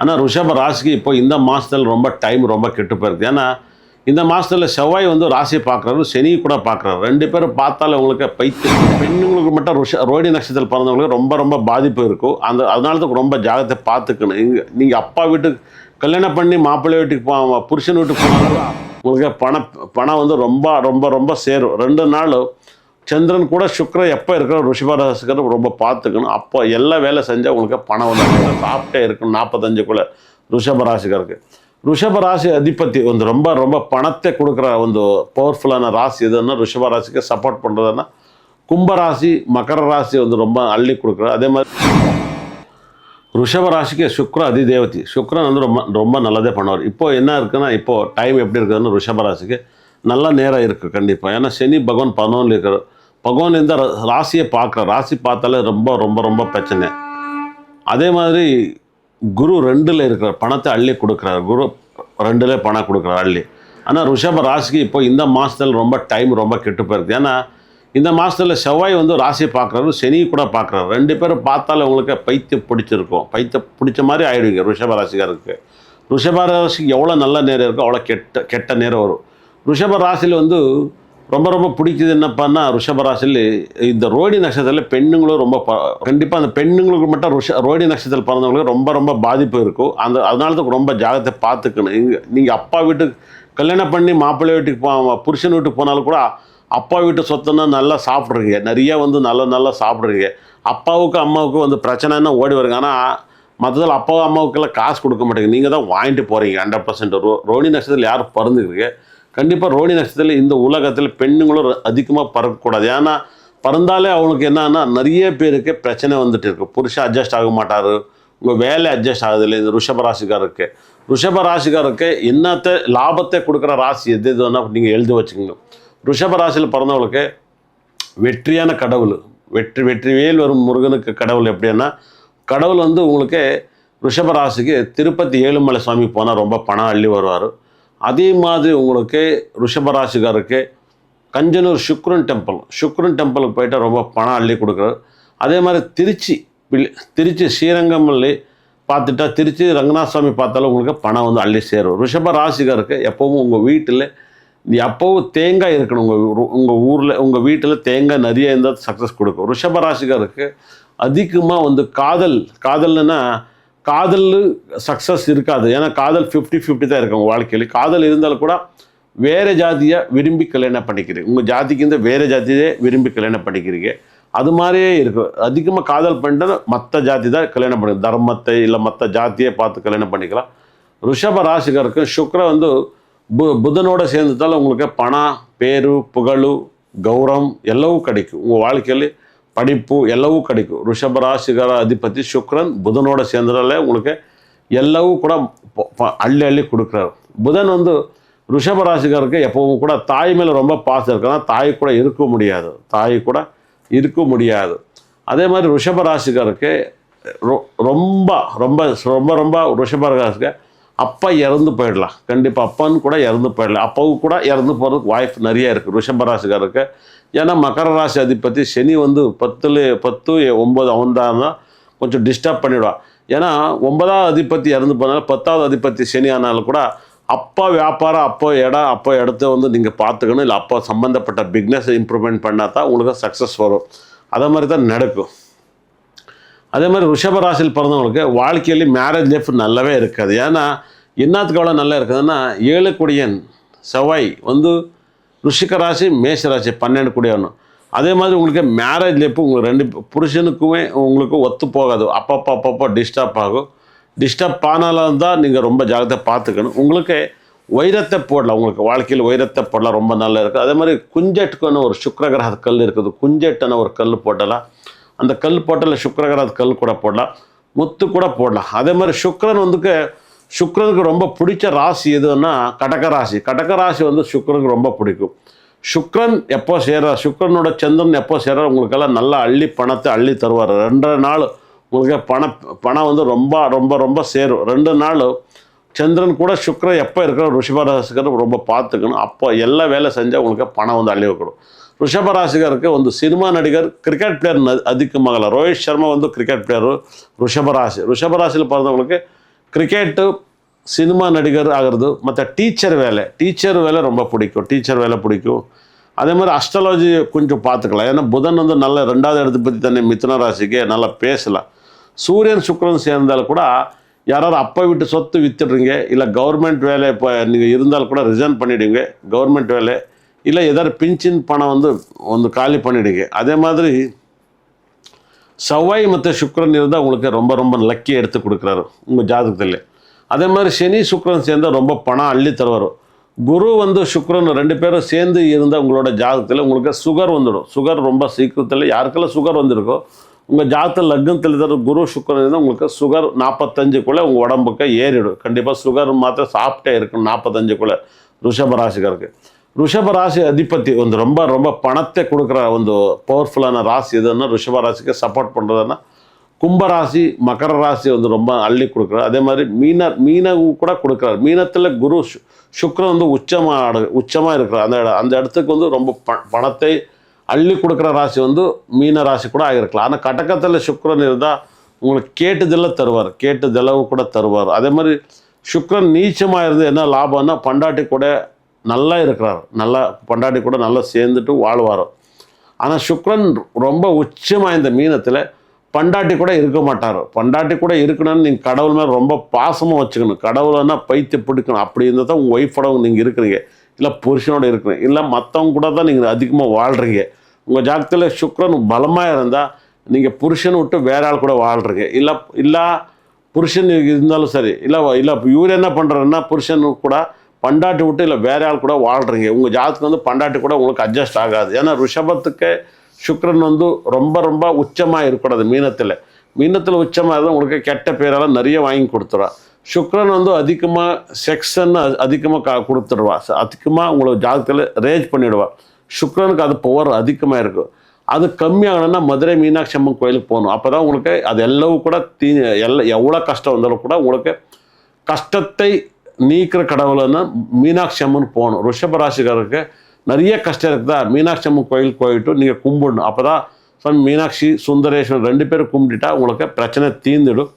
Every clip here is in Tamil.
ஆனால் ரிஷப ராசிக்கு இப்போ இந்த மாதத்தில் ரொம்ப டைம் ரொம்ப கெட்டு போயிருக்கு. ஏன்னா இந்த மாதத்தில் செவ்வாய் வந்து ராசியை பார்க்குறாரு சனி கூட பார்க்குறாரு. ரெண்டு பேரும் பார்த்தாலே உங்களுக்கு பைத்து பெண்ணுங்களுக்கு மட்டும் ருஷ ரோடி நட்சத்திரத்தில் பிறந்தவங்களுக்கு ரொம்ப ரொம்ப பாதிப்பு இருக்கும். அந்த அதனால தான் ரொம்ப ஜாகத்தை பார்த்துக்கணும். இங்கே நீங்கள் அப்பா வீட்டுக்கு கல்யாணம் பண்ணி மாப்பிள்ளை வீட்டுக்கு போ புருஷன் வீட்டுக்கு போனாலும் உங்களுக்கு பணம் பணம் வந்து ரொம்ப ரொம்ப ரொம்ப சேரும். ரெண்டு நாள் சந்திரன் கூட சுக்கிரன் எப்போ இருக்கிற ரிஷபராசிக்கர் ரொம்ப பார்த்துக்கணும். அப்போ எல்லா வேலை செஞ்சால் உங்களுக்கு பணம் வந்து சாப்பிட்டே இருக்கணும் நாற்பத்தஞ்சுக்குள்ளே ரிஷபராசிக்காருக்கு ரிஷபராசி அதிபதி வந்து ரொம்ப ரொம்ப பணத்தை கொடுக்குற வந்து பவர்ஃபுல்லான ராசி எதுன்னா ரிஷபராசிக்கு சப்போர்ட் பண்ணுறதுன்னா கும்பராசி மகர ராசி வந்து ரொம்ப அள்ளி கொடுக்குற அதே மாதிரி ரிஷப ராசிக்கு சுக்ர அதிதேவதி. சுக்ரன் வந்து ரொம்ப ரொம்ப நல்லதே பண்ணுவார். இப்போ என்ன இருக்குன்னா இப்போ டைம் எப்படி இருக்குதுன்னு ரிஷபராசிக்கு நல்ல நேரம் இருக்குது கண்டிப்பாக ஏன்னா சனி பகவான் பதினொன்று இருக்கிற பகவான் இந்த ராசியை பார்க்குற ராசி பார்த்தாலே ரொம்ப ரொம்ப ரொம்ப பிரச்சனை. அதே மாதிரி குரு ரெண்டில் இருக்கிற பணத்தை அள்ளி கொடுக்குறாரு. குரு ரெண்டுல பணம் கொடுக்குறாரு அள்ளி. ஆனால் ரிஷப ராசிக்கு இப்போ இந்த மாதத்தில் ரொம்ப டைம் ரொம்ப கெட்டு போயிருக்கு. ஏன்னா இந்த மாதத்தில் செவ்வாய் வந்து ராசியை பார்க்குறாரு சனி கூட பார்க்குறாரு. ரெண்டு பேரும் பார்த்தாலே உங்களுக்கு பைத்தியம் பிடிச்சிருக்கும். பைத்தியம் பிடிச்ச மாதிரி ஆயிடுவீங்க ரிஷப ராசிக்காருக்கு ரிஷப ராசிக்கு எவ்வளோ நல்ல நேரம் இருக்கோ அவ்வளோ கெட்ட கெட்ட நேரம் வரும். ரிஷப ராசியில் வந்து ரொம்ப ரொம்ப பிடிச்சது என்னப்பான்னா ரிஷபராசியில் இந்த ரோடி நட்சத்திரத்தில் பெண்ணுங்களும் ரொம்ப கண்டிப்பாக அந்த பெண்ணுங்களுக்கு மட்டும் ருஷ ரோடி நட்சத்திரத்தில் பிறந்தவங்களுக்கு ரொம்ப ரொம்ப பாதிப்பு இருக்கும். அந்த அதனால தான் ரொம்ப ஜாகத்தை பார்த்துக்கணும். இங்கே நீங்கள் அப்பா வீட்டுக்கு கல்யாணம் பண்ணி மாப்பிள்ளை வீட்டுக்கு போ புருஷன் வீட்டுக்கு போனாலும் கூட அப்பா வீட்டு சொத்துன்னா நல்லா சாப்பிட்றீங்க. நிறையா வந்து நல்லா நல்லா சாப்பிட்றீங்க. அப்பாவுக்கும் அம்மாவுக்கும் வந்து பிரச்சனைன்னா ஓடி வருங்க. ஆனால் மற்றதில் அப்பா அம்மாவுக்கெல்லாம் காசு கொடுக்க மாட்டேங்குது. நீங்கள் தான் வாங்கிட்டு போகிறீங்க ஹண்ட்ரட் பர்சன்ட் ரோ ரோனி நட்சத்திரத்தில் யார் பிறந்துக்கிறீங்க கண்டிப்பாக ரோடி நட்சத்திரத்தில் இந்த உலகத்தில் பெண்ணுங்களும் அதிகமாக பறக்கக்கூடாது ஏன்னா பிறந்தாலே அவங்களுக்கு என்னன்னா நிறைய பேருக்கு பிரச்சனை வந்துட்டு இருக்கு. புருஷன் அட்ஜஸ்ட் ஆக மாட்டார். உங்கள் வேலை அட்ஜஸ்ட் ஆகுதில்லை இந்த ரிஷப ராசிக்காருக்கு ரிஷப ராசிக்காருக்கு என்னத்தை லாபத்தை கொடுக்குற ராசி எது எதுன்னா நீங்கள் எழுதி வச்சுக்கோங்க. ரிஷப ராசியில் பிறந்தவங்களுக்கு வெற்றியான கடவுள். வெற்றி வெற்றி வெற்றிவேல் வரும் முருகனுக்கு கடவுள் எப்படின்னா கடவுள் வந்து உங்களுக்கு ரிஷப ராசிக்கு திருப்பதி ஏழுமலை சுவாமி போனால் ரொம்ப பணம் அள்ளி வருவார். அதே மாதிரி உங்களுக்கு ரிஷபராசிக்காருக்கு கஞ்சனூர் சுக்ரன் டெம்பிள். சுக்ரன் டெம்பிளுக்கு போயிட்டு ரொம்ப பணம் அள்ளி கொடுக்குறாரு. அதே மாதிரி திருச்சி திருச்சி ஸ்ரீரங்கம்ல பார்த்துட்டா திருச்சி ரங்கநாத சுவாமி பார்த்தாலும் உங்களுக்கு பணம் வந்து அள்ளி சேரும். ரிஷப ராசிக்காருக்கு எப்பவும் உங்கள் வீட்டில் எப்போவும் தேங்காய் இருக்கணும். உங்கள் உங்கள் ஊரில் உங்கள் வீட்டில் தேங்காய் நிறைய இருந்தால் சக்ஸஸ் கொடுக்கும். ரிஷப ராசிக்காருக்கு அதிகமாக வந்து காதல் காதல்னா காதல் சக்ஸஸ் இருக்காது. ஏன்னா காதல் ஃபிஃப்டி ஃபிஃப்டி தான் இருக்கும் வாழ்க்கையில். காதல் இருந்தாலும் கூட வேறு ஜாதியை விரும்பி கல்யாணம் பண்ணிக்கிறீங்க. உங்கள் ஜாதிக்கு இருந்து வேறு ஜாதியே விரும்பி கல்யாணம் பண்ணிக்கிறீங்க. அது மாதிரியே இருக்கும் அதிகமாக காதல் பண்ணிட்டு மற்ற ஜாதி தான் கல்யாணம் பண்ணி தர்மத்தை இல்லை மற்ற ஜாத்தியை பார்த்து கல்யாணம் பண்ணிக்கலாம். ரிஷப ராசிகருக்கு சுக்கரன் வந்து பு புதனோடு சேர்ந்ததால் உங்களுக்கு பணம் பேரு புகழ் கௌரவம் எல்லாவும் கிடைக்கும். உங்கள் வாழ்க்கையிலே படிப்பு ಎಲ್ಲವೂ கிடைக்கும் ரிஷப ராசிகர அதிபதி சுக்கிரன் புதனோட சேர்ந்ததாலே உங்களுக்கு ಎಲ್ಲವೂ கூட ப- ப- அள்ளி அள்ளி கொடுக்குறாரு புதன் வந்து ரிஷப ராசிக்காருக்கு எப்பவும் கூட தாய் மேலே ரொம்ப பாசம் இருக்குன்னா தாய் கூட இருக்க முடியாது தாய் கூட இருக்க முடியாது அதே மாதிரி ரிஷப ராசிக்காருக்கு ரொ- ரொம்ப ரொம்ப ரொம்ப ரொம்ப ரிஷப ராசிக்கு அப்பா இறந்து போயிடலாம். கண்டிப்பாக அப்பான்னு கூட இறந்து போயிடலாம். அப்பாவுக்கு கூட இறந்து போகிறதுக்கு வாய்ப்பு நிறைய இருக்குது ரிஷப ஏன்னா மகர ராசி அதிபதி சனி வந்து பத்துல பத்து ஒம்பது அவன்தான் கொஞ்சம் டிஸ்டர்ப் பண்ணிவிடுவான் ஏன்னா ஒன்பதாவது அதிபதி இறந்து போனாலும் பத்தாவது அதிபதி சனி ஆனாலும் கூட அப்பா வியாபாரம் அப்போ இடம் அப்போ இடத்த வந்து நீங்கள் பார்த்துக்கணும். இல்லை அப்போ சம்மந்தப்பட்ட பிக்னஸ் இம்ப்ரூவ்மெண்ட் பண்ணால் தான் உங்களுக்கு சக்ஸஸ் வரும். அதை மாதிரி தான் நடக்கும். அதே மாதிரி ரிஷபராசியில் பிறந்தவங்களுக்கு வாழ்க்கையில மேரேஜ் லைஃப் நல்லாவே இருக்காது. ஏன்னா என்னத்துக்கு அவ்வளோ நல்லா இருக்குதுன்னா ஏழு குடியன் செவ்வாய் வந்து ரிஷிக ராசி மேஷ ராசி பன்னெண்டு குடியானும். அதே மாதிரி உங்களுக்கு மேரேஜ் லைஃப் உங்களுக்கு ரெண்டு புருஷனுக்குமே உங்களுக்கு ஒத்து போகாது. அப்பப்போ அப்பப்போ டிஸ்டர்ப் ஆகும். டிஸ்டர்ப் ஆனாலும் தான் நீங்கள் ரொம்ப ஜாகிரதை பார்த்துக்கணும். உங்களுக்கு வைரத்தை போடலாம் உங்களுக்கு வாழ்க்கையில் வைரத்தை போடலாம் ரொம்ப நல்லா இருக்குது அதே மாதிரி குஞ்சட்டுக்குன்னு ஒரு சுக்ரகிரக கல் இருக்குது. குஞ்சட்டுன்னு ஒரு கல் போட்டலாம் அந்த கல் போட்டால் சுக்கரகராத் கல் கூட போடலாம். முத்து கூட போடலாம். அதே மாதிரி சுக்ரன் வந்துக்கு சுக்ரனுக்கு ரொம்ப பிடிச்ச ராசி எதுன்னா கடக ராசி. கடக ராசி வந்து சுக்கரனுக்கு ரொம்ப பிடிக்கும். சுக்ரன் எப்போ சேர்றார் சுக்ரனோட சந்திரன் எப்போ சேர்றார் உங்களுக்கெல்லாம் நல்லா அள்ளி பணத்தை அள்ளி தருவார். ரெண்டரை நாள் உங்களுக்கு பணம் பணம் வந்து ரொம்ப ரொம்ப ரொம்ப சேரும். ரெண்டு நாள் சந்திரன் கூட சுக்ரன் எப்போ இருக்கிற ரிஷபராசிகர் ரொம்ப பார்த்துக்கணும். அப்போ எல்லா வேலை செஞ்சால் உங்களுக்கு பணம் வந்து அள்ளி வைக்கணும். ரிஷபராசிகருக்கு ಒಂದು ಸಿನಿಮಾ நடிகர் கிரிக்கெட் பிளேயர் அதிகமாகல ரோஹித் சர்மா வந்து கிரிக்கெட் பிளேயரு ரிஷபராசி ரிஷபராசியில் பிறந்தவங்களுக்கு கிரிக்கெட்டு சினிமா நடிகர் ஆகிறது ಮತ್ತು டீச்சர் வேலை டீச்சர் வேலை ரொம்ப பிடிக்கும் டீச்சர் வேலை பிடிக்கும் அதே மாதிரி அஸ்ட்ராலஜி கொஞ்சம் பார்த்துக்கலாம் ஏன்னா புதன் வந்து நல்ல ரெண்டாவது இடத்தை பற்றி தன்னை மிதுன ராசிக்கு நல்லா பேசலாம் சூரியன் சுக்கிரன் சேர்ந்தால் கூட யாராவது அப்பா வீட்டு சொத்து வித்துடுறீங்க இல்லை கவர்மெண்ட் வேலை இப்போ நீங்கள் இருந்தால் கூட ரிசைன் பண்ணிடுங்க கவர்மெண்ட் வேலை இல்லை ஏதாவது பிஞ்சின் பணம் வந்து ಒಂದು காலி பண்ணிடுங்க அதே மாதிரி செவ்வாய் ಮತ್ತು சுக்கிரன் இருந்தால் உங்களுக்கு ரொம்ப ரொம்ப லக்கி எடுத்து கொடுக்குறாரு உங்கள் ஜாதகத்தில் அதே மாதிரி சனி சுக்கிரன் சேர்ந்தால் ரொம்ப பணம் அள்ளி தருவார் குரு வந்து சுக்கிரன் ரெண்டு பேரும் சேர்ந்து இருந்தால் உங்களோட ஜாதகத்தில் உங்களுக்கு சுகர் வந்துடும் சுகர் ரொம்ப சீக்கிரத்தில் யாருக்கெல்லாம் சுகர் வந்திருக்கோ உங்கள் ஜாதகத்தில் லக்னத்தில் தர குரு சுக்கிரன் இருந்தால் உங்களுக்கு சுகர் நாற்பத்தஞ்சுக்குள்ளே உங்கள் உடம்புக்கு ஏறிடும் கண்டிப்பாக சுகர் மாத்திரம் சாப்பிட்டே இருக்கும் நாற்பத்தஞ்சுக்குள்ளே ரிஷப ராசிக்காருக்கு ரிஷப ராசி அதிபதி ಒಂದು ரொம்ப ரொம்ப பணத்தை கொடுக்குற ಒಂದು பவர்ஃபுல்லான ராசி எதுன்னா ரிஷப ராசிக்கு சப்போர்ட் பண்ணுறதுன்னா கும்பராசி மகர ராசி வந்து ரொம்ப அள்ளி கொடுக்குறாரு அதே மாதிரி மீன மீனவும் கூட கொடுக்குறாரு மீனத்தில் குரு சு- சுக்கிரன் வந்து உச்சமாக உச்சமாக இருக்கிறார் அந்த இட- அந்த இடத்துக்கு வந்து ரொம்ப ப பணத்தை அள்ளி கொடுக்குற ராசி வந்து மீன ராசி கூட ஆகிருக்கலாம் ஆனால் கடகத்தில் சுக்கிரன் இருந்தால் உங்களுக்கு கேட்டுதெல்லாம் தருவார் கேட்டுதளவு கூட தருவார் அதே மாதிரி சுக்கிரன் நீச்சமாக இருந்து என்ன லாபம்னா பண்டாட்டி கூட நல்லா இருக்கிறார். நல்லா பண்டாட்டி கூட நல்லா சேர்ந்துட்டு வாழ்வார். ஆனால் சுக்ரன் ரொம்ப உச்சமாக இந்த மீனத்தில் பண்டாட்டி கூட இருக்க மாட்டார். பண்டாட்டி கூட இருக்கணும்னு நீங்கள் கடவுள் மேலே ரொம்ப பாசமாக வச்சுக்கணும். கடவுளைன்னா பைத்திய பிடிக்கணும். அப்படி இருந்தால் தான் உங்கள் ஒய்ஃபோட நீங்கள் இருக்கிறீங்க. இல்லை புருஷனோட இருக்கிறீங்க. இல்லை மற்றவங்க கூட தான் நீங்கள் அதிகமாக வாழ்கிறீங்க உங்கள் ஜாதகத்தில் சுக்ரன் பலமாக இருந்தால் நீங்கள் புருஷனை விட்டு வேற ஆள் கூட வாழ்கிறீங்க இல்லை இல்லை புருஷன் இருந்தாலும் சரி. இல்லை இல்லை இவர் என்ன பண்ணுறாருன்னா புருஷன் கூட பண்டாட்டி விட்டு இல்லை வேற ஆள் கூட வாழ்கிறீங்க உங்கள் ஜாதத்துக்கு வந்து பண்டாட்டி கூட உங்களுக்கு அட்ஜஸ்ட் ஆகாது. ஏன்னா ரிஷபத்துக்கு சுக்கரன் வந்து ரொம்ப ரொம்ப உச்சமாக இருக்கக்கூடாது மீனத்தில். மீனத்தில் உச்சமாக இருந்தால் உங்களுக்கு கெட்ட பேரெல்லாம் நிறைய வாங்கி கொடுத்துருவா சுக்கிரன் வந்து அதிகமாக செக்ஷன் அதிகமாக கா கொடுத்துடுவா. அதிகமாக உங்களுக்கு ஜாதகத்தில் ரேஜ் பண்ணிவிடுவா சுக்கிரனுக்கு அது பவர் அதிகமாக இருக்கும் அது கம்மியாகணும்னா மதுரை மீனாட்சி அம்மன் கோயிலுக்கு போகணும். அப்போ தான் உங்களுக்கு அது எல்லாம் கூட தீ எல்லாம் எவ்வளோ கஷ்டம் வந்தாலும் கூட உங்களுக்கு கஷ்டத்தை நீக்கிற கடவுளைன்னா மீனாட்சி அம்மன் போகணும். ரிஷப ராசிக்காரருக்கு நிறைய கஷ்டம் இருக்குதா? மீனாட்சி அம்மன் கோயில் போயிட்டு நீங்கள் கும்பிடணும். அப்போ தான் சுவாமி மீனாட்சி சுந்தரேஸ்வரன் ரெண்டு பேரும் கும்பிட்டுட்டா உங்களுக்கு பிரச்சனை தீர்ந்துடும்.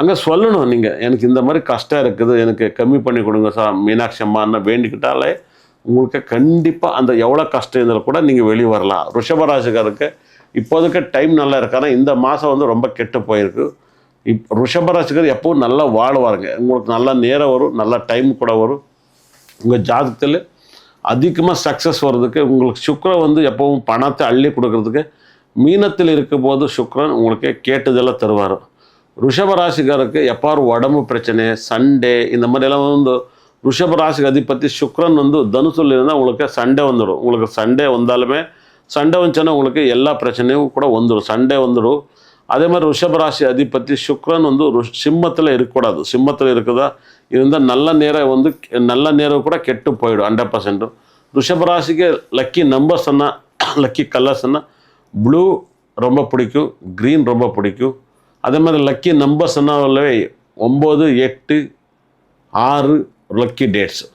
அங்கே சொல்லணும் நீங்கள் எனக்கு இந்த மாதிரி கஷ்டம் இருக்குது. எனக்கு கம்மி பண்ணி கொடுங்க சார். மீனாட்சி அம்மான்னு வேண்டிக்கிட்டாலே உங்களுக்கு கண்டிப்பாக அந்த எவ்வளோ கஷ்டம் இருந்தாலும் கூட நீங்கள் வெளியே வரலாம். ரிஷப இப்போதுக்கு இப்போதைக்கு டைம் நல்லா இருக்கு இந்த மாதம் வந்து ரொம்ப கெட்டு போயிருக்கு. இப் ரிஷபராசிக்கார் எப்பவும் நல்லா வாழ்வாருங்க. உங்களுக்கு நல்ல நேரம் வரும் நல்ல டைம் கூட வரும். உங்கள் ஜாதகத்தில் அதிகமாக சக்ஸஸ் வர்றதுக்கு உங்களுக்கு சுக்ரன் வந்து எப்பவும் பணத்தை அள்ளி கொடுக்கறதுக்கு மீனத்தில் இருக்கும்போது சுக்கிரன் உங்களுக்கு கேட்டதெல்லாம் தருவார். ரிஷபராசிக்காருக்கு எப்பாரு உடம்பு பிரச்சனை சண்டே இந்த மாதிரிலாம் வந்து ரிஷபராசிக்கு அதிபதி சுக்ரன் வந்து தனுசுல இருந்தால் உங்களுக்கு சண்டே வந்துடும். உங்களுக்கு சண்டே வந்தாலுமே சண்டே வந்துச்சுன்னா உங்களுக்கு எல்லா பிரச்சனையும் கூட வந்துடும். சண்டே வந்துடும். அதே மாதிரி ரிஷபராசி அதிபதி சுக்ரன் வந்து ருஷ்- சிம்மத்தில் இருக்கக்கூடாது. சிம்மத்தில் இருக்குதா? இருந்தால் நல்ல நேரம் வந்து நல்ல நேரம் கூட கெட்டு போயிடும் ஹண்ட்ரட் பர்சன்ட்டும் ரிஷபராசிக்கு லக்கி நம்பர்ஸ்னா லக்கி கலர்ஸ்னா ப்ளூ ரொம்ப பிடிக்கும் க்ரீன் ரொம்ப பிடிக்கும். அதே மாதிரி லக்கி நம்பர்ஸ்னா ஒம்பது எட்டு ஆறு லக்கி டேட்ஸ்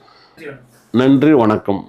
நன்றி வணக்கம்.